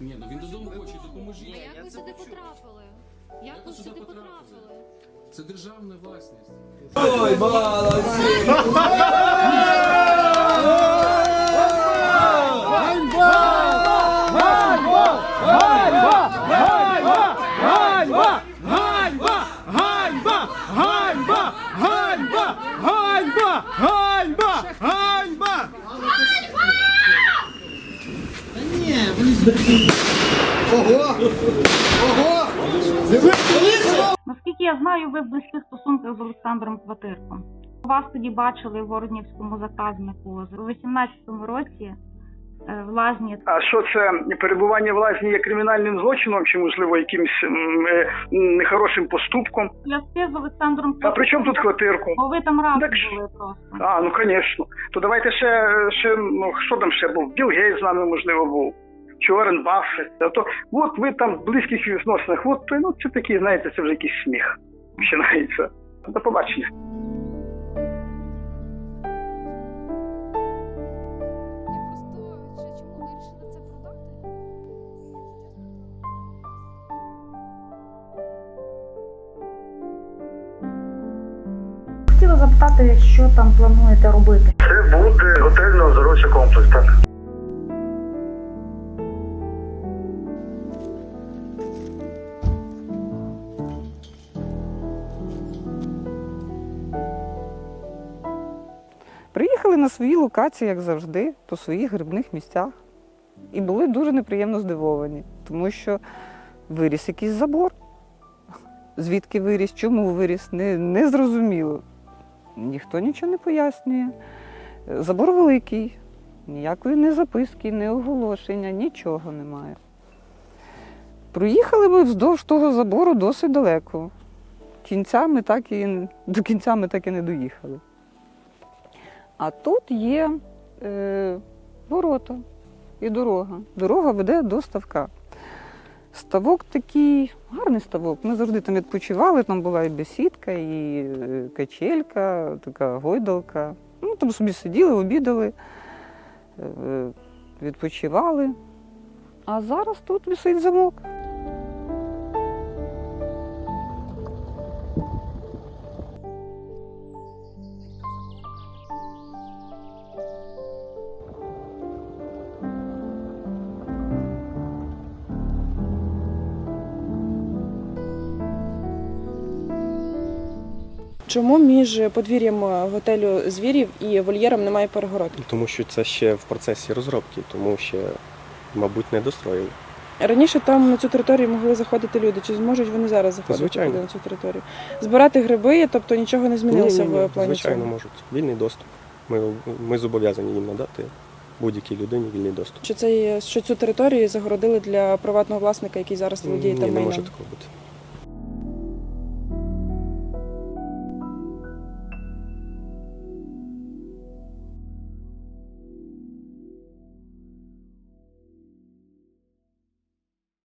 Ні, ну він додому хоче, допоможіть. А як ви сюди потрапили? Як ви сюди потрапили? Це державна власність. Наскільки я знаю, ви в близьких стосунках з Олександром Кватирком. Вас тоді бачили в Воронівському заказнику у 18-му році е, в лазні. А що це перебування в лазні є кримінальним злочином чи можливо якимось е, нехорошим поступком? Зв'язки з Олександром А при чому тут квартирку? Бо ви там разом Так були просто. А, ну звісно. То давайте ще, ще ну що там ще був? Білл Гейтс з нами можливо був. Чи Уоррен Баффет. А то от ви там в близьких відносинах, от ну це такий, знаєте, це вже якийсь сміх починається. До побачення. Чому вирішили це продати? Хотіла запитати, що там плануєте робити. Це буде готельно-оздоровчий комплекс, так. Приїхали на свої локації, як завжди, по своїх грибних місцях. І були дуже неприємно здивовані, тому що виріс якийсь забор. Звідки виріс, чому виріс, не, не зрозуміло. Ніхто нічого не пояснює. Забор великий, ніякої ні записки, ні оголошення, нічого немає. Проїхали ми вздовж того забору досить далеко. Кінця ми так і, до кінця ми так і не доїхали. А тут є е, ворота і дорога. Дорога веде до ставка. Ставок такий, гарний ставок. Ми завжди там відпочивали, там була і бесідка, і е, качелька, така гойдалка. Ну, там собі сиділи, обідали, е, відпочивали. А зараз тут висить замок. Чому між подвір'ям готелю звірів і вольєром немає перегородки? Тому що це ще в процесі розробки, тому ще, мабуть, не достроїли. Раніше там на цю територію могли заходити люди. Чи зможуть вони зараз заходити Звичайно. на цю територію? Збирати гриби, тобто нічого не змінилося Ні-ні-ні, в плані Звичайно, цього? можуть. Вільний доступ. Ми, ми зобов'язані їм надати будь-якій людині вільний доступ. Що це що цю територію загородили для приватного власника, який зараз володіє Ні, там не може такого бути.